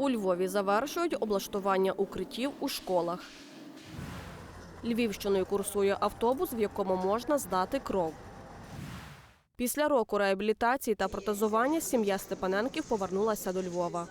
У Львові завершують облаштування укриттів у школах. Львівщиною курсує автобус, в якому можна здати кров. Після року реабілітації та протезування сім'я Степаненків повернулася до Львова.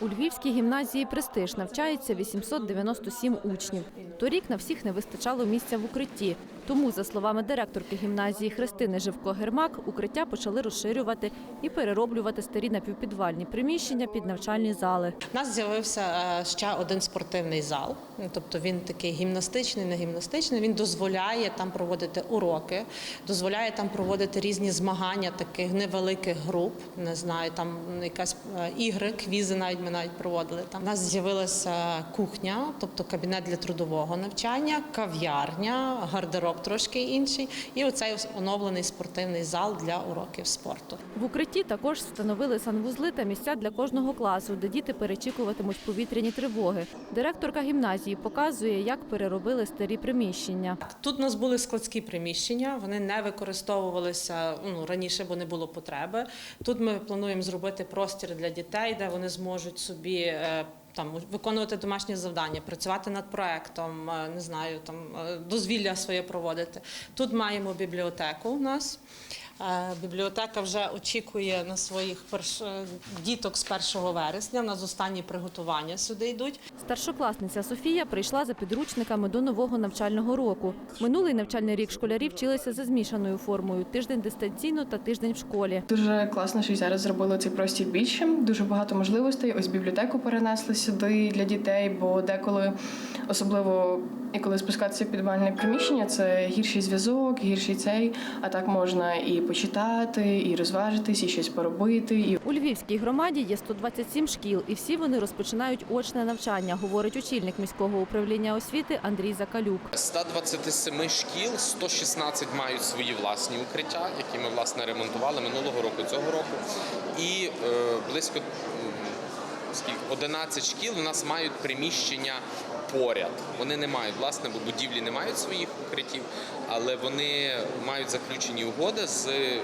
У Львівській гімназії «Престиж» навчається 897 учнів. Торік на всіх не вистачало місця в укритті. Тому, за словами директорки гімназії Христини Живко-Гермак, укриття почали розширювати і перероблювати старі напівпідвальні приміщення під навчальні зали. У нас з'явився е, ще один спортивний зал, тобто він такий гімнастичний, не гімнастичний. Він дозволяє там проводити уроки, дозволяє там проводити різні змагання таких невеликих груп. Не знаю, там якась е, ігри, квізи навіть ми навіть проводили. Там у нас з'явилася кухня, тобто кабінет для трудового навчання, кав'ярня, гардероб трошки інший, і оцей оновлений спортивний зал для уроків спорту. В укритті також встановили санвузли та місця для кожного класу, де діти перечікуватимуть повітряні тривоги. Директорка гімназії показує, як переробили старі приміщення. Тут у нас були складські приміщення, вони не використовувалися ну, раніше, бо не було потреби. Тут ми плануємо зробити простір для дітей, де вони зможуть собі. Там виконувати домашні завдання, працювати над проектом, е, не знаю, там е, дозвілля своє проводити. Тут маємо бібліотеку у нас. Бібліотека вже очікує на своїх перш... е, діток з 1 вересня. У нас останні приготування сюди йдуть. Старшокласниця Софія прийшла за підручниками до нового навчального року. Минулий навчальний рік школярі вчилися за змішаною формою: тиждень дистанційно та тиждень в школі. Дуже класно, що зараз зробили цей простір більшим. Дуже багато можливостей. Ось бібліотеку перенесли сюди для дітей, бо деколи, особливо і коли спускатися в підвальне приміщення, це гірший зв'язок, гірший цей. А так можна і почитати, і розважитись, і щось поробити. І У Львівській громаді є 127 шкіл, і всі вони розпочинають очне навчання, говорить очільник міського управління освіти Андрій Закалюк. З 127 шкіл 116 мають свої власні укриття, які ми власне ремонтували минулого року, цього року. І е, близько скільки 11 шкіл у нас мають приміщення поряд. Вони не мають власне, бо будівлі не мають своїх укриттів, але вони мають заключені угоди з е,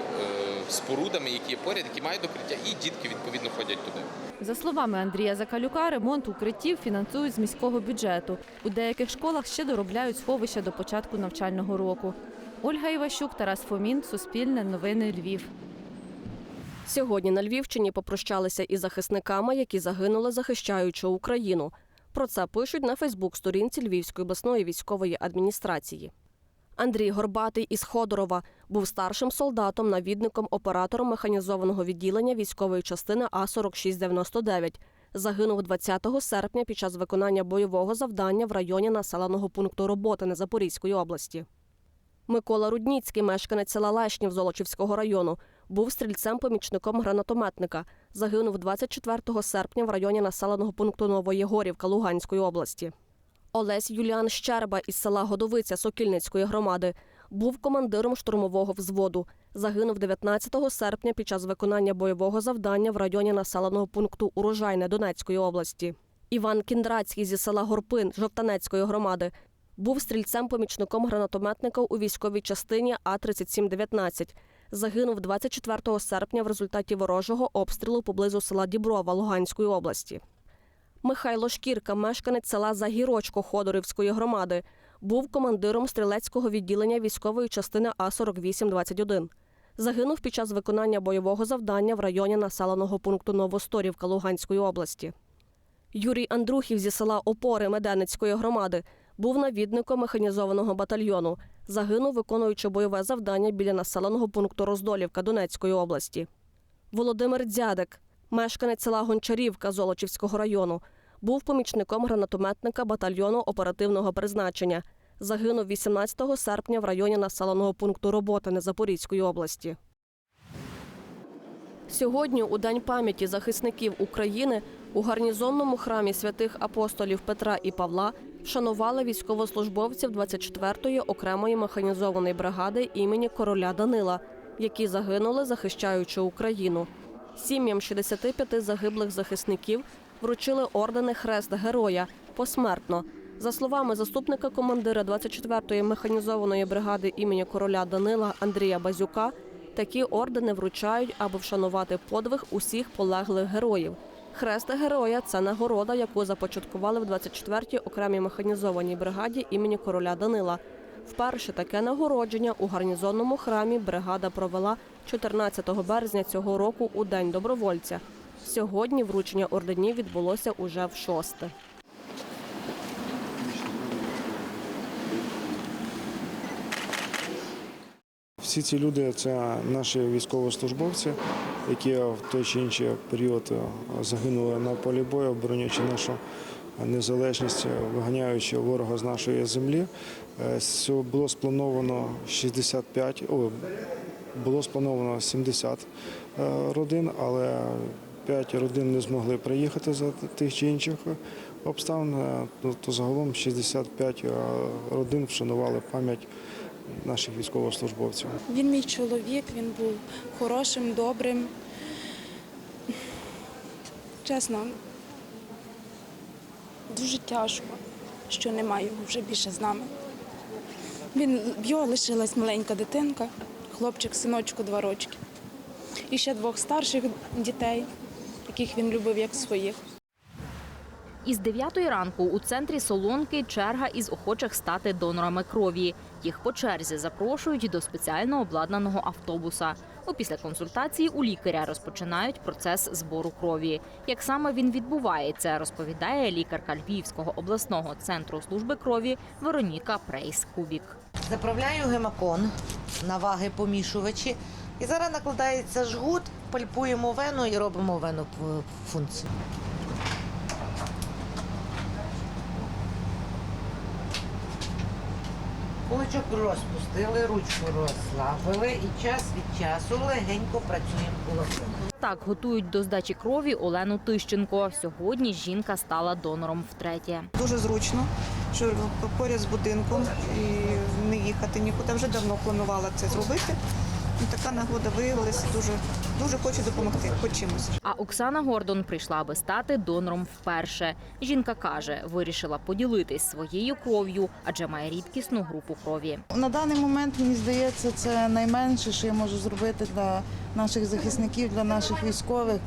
спорудами, які є поряд, які мають укриття, і дітки відповідно ходять туди. За словами Андрія Закалюка, ремонт укриттів фінансують з міського бюджету. У деяких школах ще доробляють сховища до початку навчального року. Ольга Іващук, Тарас Фомін, Суспільне, Новини Львів. Сьогодні на Львівщині попрощалися із захисниками, які загинули, захищаючи Україну. Про це пишуть на Фейсбук-сторінці Львівської обласної військової адміністрації. Андрій Горбатий із Ходорова був старшим солдатом, навідником, оператором механізованого відділення військової частини А-4699. Загинув 20 серпня під час виконання бойового завдання в районі населеного пункту Роботине Запорізької області. Микола Рудніцький, мешканець села Лешнів Золочівського району, був стрільцем-помічником гранатометника. Загинув 24 серпня в районі населеного пункту Новоєгорівка Луганської області. Олесь Юліан Щерба із села Годовиця Сокільницької громади був командиром штурмового взводу. Загинув 19 серпня під час виконання бойового завдання в районі населеного пункту Урожайне Донецької області. Іван Кіндрацький зі села Горпин Жовтанецької громади був стрільцем-помічником гранатометника у військовій частині А-3719. Загинув 24 серпня в результаті ворожого обстрілу поблизу села Діброва Луганської області. Михайло Шкірка, мешканець села Загірочко Ходорівської громади, був командиром стрілецького відділення військової частини А-4821. Загинув під час виконання бойового завдання в районі населеного пункту Новосторівка Луганської області. Юрій Андрухів зі села Опори Меденицької громади був навідником механізованого батальйону. Загинув, виконуючи бойове завдання біля населеного пункту Роздолівка Донецької області. Володимир Дзядик, мешканець села Гончарівка Золочівського району, був помічником гранатометника батальйону оперативного призначення. Загинув 18 серпня в районі населеного пункту Роботине Запорізької області. Сьогодні, у День пам'яті захисників України, у гарнізонному храмі святих апостолів Петра і Павла вшанували військовослужбовців 24-ї окремої механізованої бригади імені короля Данила, які загинули, захищаючи Україну. Сім'ям 65 загиблих захисників вручили ордени Хрест Героя посмертно. За словами заступника командира 24-ї механізованої бригади імені короля Данила Андрія Базюка, такі ордени вручають, аби вшанувати подвиг усіх полеглих героїв. Хрест героя це нагорода, яку започаткували в 24-й окремій механізованій бригаді імені короля Данила. Вперше таке нагородження у гарнізонному храмі бригада провела 14 березня цього року у День добровольця. Сьогодні вручення орденів відбулося уже в шосте. Всі ці люди це наші військовослужбовці, які в той чи інший період е, загинули на полі бою, оборонюючи нашу незалежність, виганяючи ворога з нашої землі. Е, Було сплановано 65, о, було сплановано 70 е, родин, але 5 родин не змогли приїхати за тих чи інших обставин. Е, то- загалом 65 е, родин вшанували пам'ять наших військовослужбовців. Він мій чоловік, він був хорошим, добрим. Чесно, дуже тяжко, що немає його вже більше з нами. Він, в його лишилась маленька дитинка, хлопчик, синочку, два рочки. І ще двох старших дітей, яких він любив як своїх. Із 9 ранку у центрі Солонки черга із охочих стати донорами крові. Їх по черзі запрошують до спеціально обладнаного автобуса. Опісля консультації у лікаря розпочинають процес збору крові. Як саме він відбувається, розповідає лікарка Львівського обласного центру служби крові Вероніка Прейс Кубік. Заправляю гемакон на ваги помішувачі. І зараз накладається жгут, пальпуємо вену і робимо вену функцію. Куличок розпустили, ручку розслабили і час від часу легенько працюємо кулаком. Так готують до здачі крові Олену Тищенко. Сьогодні жінка стала донором втретє. Дуже зручно, що поряд з будинком і не їхати нікуди. Вже давно планувала це зробити. І така нагода виявилася. Дуже дуже хочу допомогти, хоч чимось. А Оксана Гордон прийшла, аби стати донором вперше. Жінка каже, вирішила поділитись своєю кров'ю, адже має рідкісну групу крові. На даний момент мені здається, це найменше, що я можу зробити для наших захисників, для наших військових.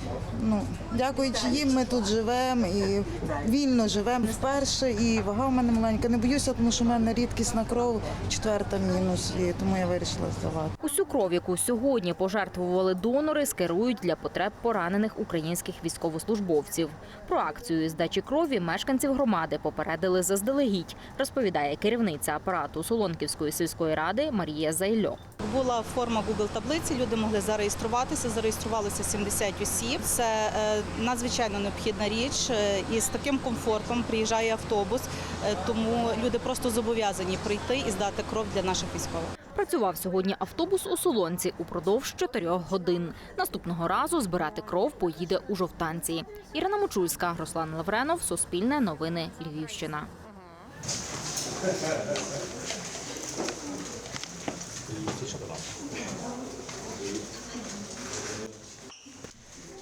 Ну, дякуючи їм, ми тут живемо і вільно живемо вперше. І вага в мене маленька. Не боюся, тому що в мене рідкісна кров, четверта мінус, і тому я вирішила здавати. Усю кров, яку сьогодні пожертвували донори, скерують для потреб поранених українських військовослужбовців. Про акцію здачі крові мешканців громади попередили заздалегідь, розповідає керівниця апарату Солонківської сільської ради Марія Зайльо. Була форма Google таблиці, люди могли зареєструватися. Зареєструвалися 70 осіб. Це е, надзвичайно необхідна річ. Е, І з таким комфортом приїжджає автобус, е, тому люди просто зобов'язані прийти і здати кров для наших військових. Працював сьогодні автобус у Солонці упродовж чотирьох годин. Наступного разу збирати кров поїде у Жовтанці. Ірина Мочульська, Руслан Лавренов, Суспільне новини, Львівщина.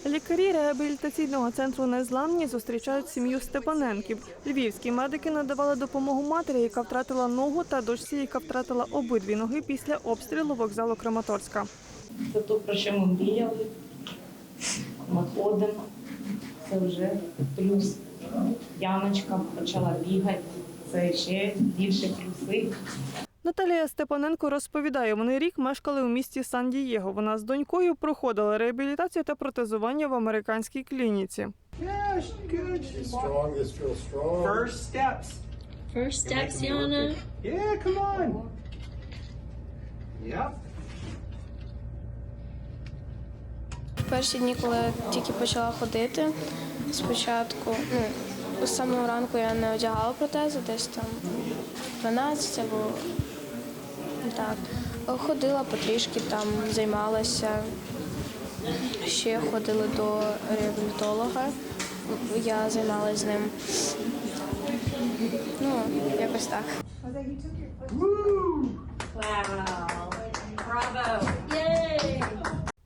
Лікарі реабілітаційного центру Незламні зустрічають сім'ю Степаненків. Львівські медики надавали допомогу матері, яка втратила ногу, та дочці, яка втратила обидві ноги після обстрілу вокзалу Краматорська. Це то, про що ми мріяли. Ми ходимо. Це вже плюс. Яночка почала бігати. Це ще більше плюси. Наталія Степаненко розповідає, вони рік мешкали у місті Сан-Дієго. Вона з донькою проходила реабілітацію та протезування в американській клініці. First steps. First steps, Yana. Yeah, come on. Yep. Перші дні, коли я тільки почала ходити, спочатку, ну, з самого ранку я не одягала протези, десь там 12 або так. Ходила потрішки, там займалася. Ще ходили до реабілітолога. Я займалася з ним. Ну, якось так.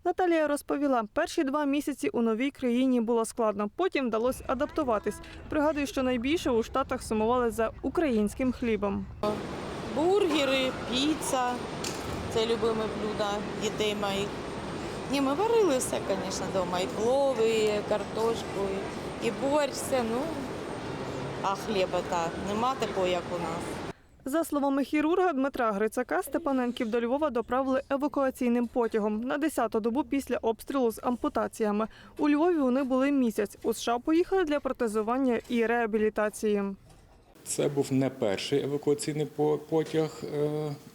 Наталія розповіла, перші два місяці у новій країні було складно. Потім вдалося адаптуватись. Пригадую, що найбільше у штатах сумували за українським хлібом. Бургери, піца це любиме блюдо дітей моїх. Ні, ми варили все, звісно, вдома. І плов, і картошку, і борщ, все, ну. А хліба так, нема такого, як у нас. За словами хірурга Дмитра Грицака, Степаненків до Львова доправили евакуаційним потягом на 10-ту добу після обстрілу з ампутаціями. У Львові вони були місяць. У США поїхали для протезування і реабілітації. Це був не перший евакуаційний потяг е,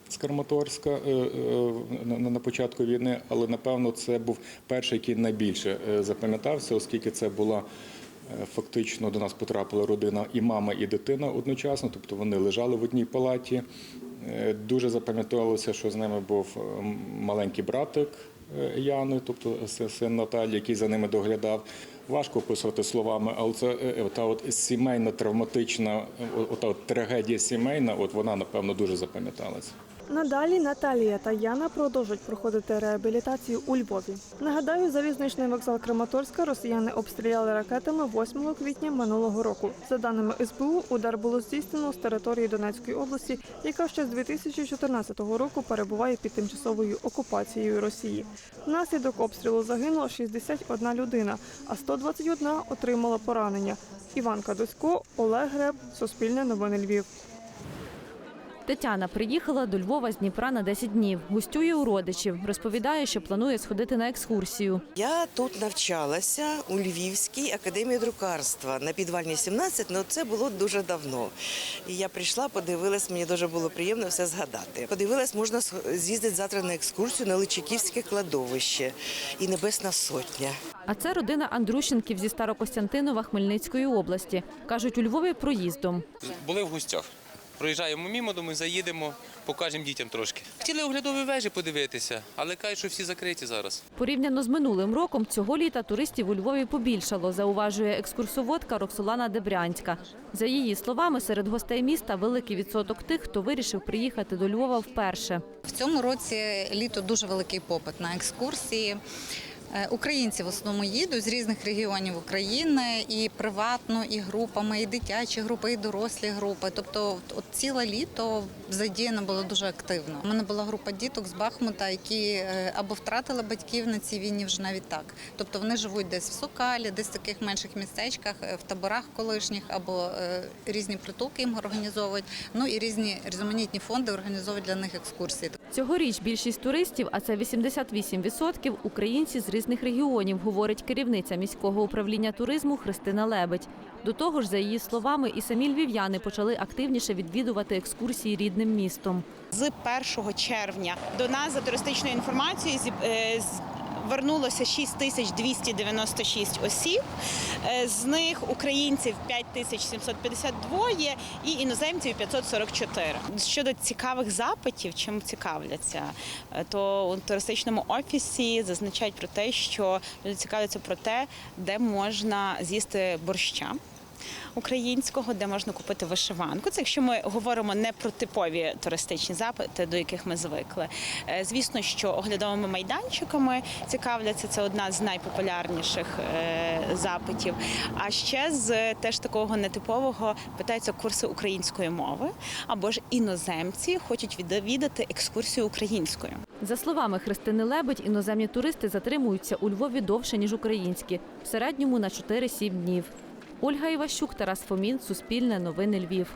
з Краматорська е, е, на- початку війни, але напевно це був перший, який найбільше запам'ятався, оскільки це була фактично до нас потрапила родина і мама, і дитина одночасно, тобто вони лежали в одній палаті. Дуже запам'яталося, що з ними був маленький братик Яни, тобто син Наталі, який за ними доглядав. Важко описувати словами, але це е, та от сімейна травматична, от, от трагедія сімейна, от вона напевно дуже запам'яталася. Надалі Наталія та Яна продовжать проходити реабілітацію у Львові. Нагадаю, залізничний вокзал Краматорська росіяни обстріляли ракетами 8 квітня минулого року. За даними СБУ, удар було здійснено з території Донецької області, яка ще з 2014 року перебуває під тимчасовою окупацією Росії. Внаслідок обстрілу загинула 61 людина, а 121 отримала поранення. Іван Кадусько, Олег Греб, Суспільне новини Львів. Тетяна приїхала до Львова з Дніпра на 10 днів. Гостює у родичів. Розповідає, що планує сходити на екскурсію. Я тут навчалася у Львівській академії друкарства на підвальні 17, але це було дуже давно. І я прийшла, подивилась, мені дуже було приємно все згадати. Подивилась, можна з'їздити завтра на екскурсію на Личаківське кладовище і Небесна Сотня. А це родина Андрущенків зі Старокостянтинова Хмельницької області. Кажуть, у Львові проїздом. Були в гостях. Проїжджаємо мимо, думаю, заїдемо, покажемо дітям трошки. Хотіли оглядові вежі подивитися, але кажуть, що всі закриті зараз. Порівняно з минулим роком цього літа туристів у Львові побільшало, зауважує екскурсоводка Роксолана Дебрянська. За її словами, серед гостей міста великий відсоток тих, хто вирішив приїхати до Львова вперше. В цьому році літо дуже великий попит на екскурсії. Е, Українці в основному їдуть з різних регіонів України і приватно, і групами, і дитячі групи, і дорослі групи. Тобто, от- ціле літо задіяно було дуже активно. У мене була група діток з Бахмута, які е, або втратили батьків на цій війні вже навіть так. Тобто вони живуть десь в Сокалі, десь в таких менших містечках, е, в таборах колишніх, або різні притулки їм організовують. Ну і різні різноманітні фонди організовують для них екскурсії. Цьогоріч більшість туристів, а це 88%, українці з різних регіонів, говорить керівниця міського управління туризму Христина Лебедь. До того ж, за її словами, і самі львів'яни почали активніше відвідувати екскурсії рідним містом. З 1 червня до нас за туристичною інформацією е, Вернулося 6296 осіб, Е, з них українців 5752 і іноземців 544. Щодо цікавих запитів, чим цікавляться, е, то у туристичному офісі зазначають про те, що люди цікавляться про те, де можна з'їсти борща українського, де можна купити вишиванку. Це якщо ми говоримо не про типові туристичні запити, до яких ми звикли. Е, Звісно, що оглядовими майданчиками цікавляться. Це одна з найпопулярніших е, запитів. А ще з теж такого нетипового питаються курси української мови або ж іноземці хочуть відвідати екскурсію українською. За словами Христини Лебедь, іноземні туристи затримуються у Львові довше, ніж українські, в середньому на 4-7 днів. Ольга Іващук, Тарас Фомін, Суспільне, Новини Львів.